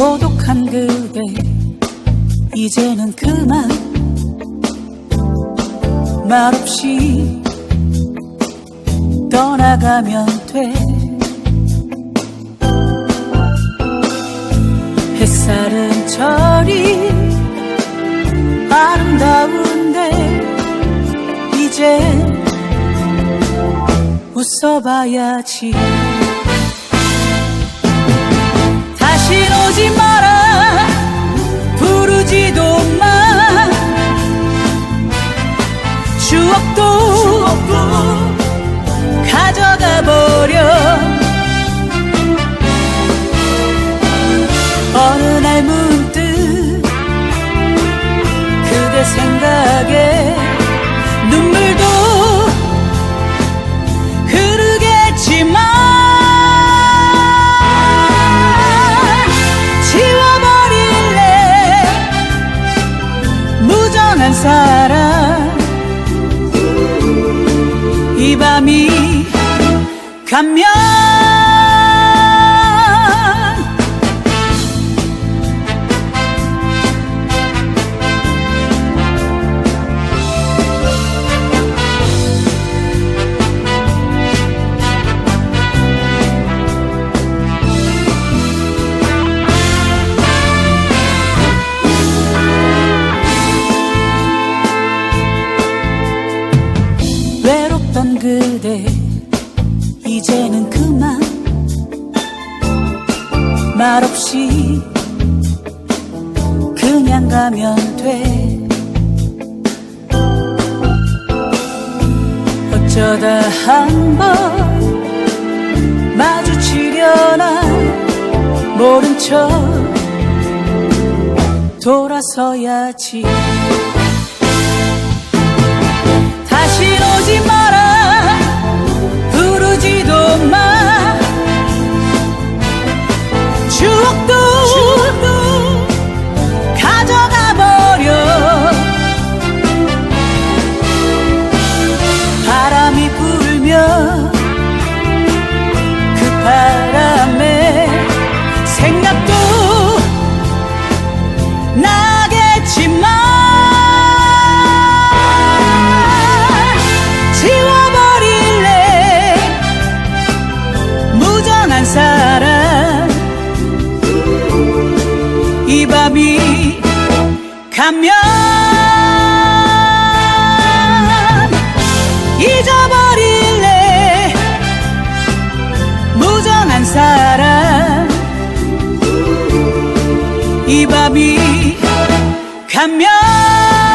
고독한 그대 이제는 그만. 말없이 떠나가면 돼. 햇살은 저리 아름다운데 이제 웃어봐야지. 다시 오지 마라 한 사랑 이 밤이 가면 그대 이제는 그만. 말없이 그냥 가면 돼. 어쩌다 한 번 마주치려나 모른 척 돌아서야지. 다시 오지 마라 나겠지만 지워버릴래 무정한 사랑 이 밤이 가면 잊어 이 밤이 가면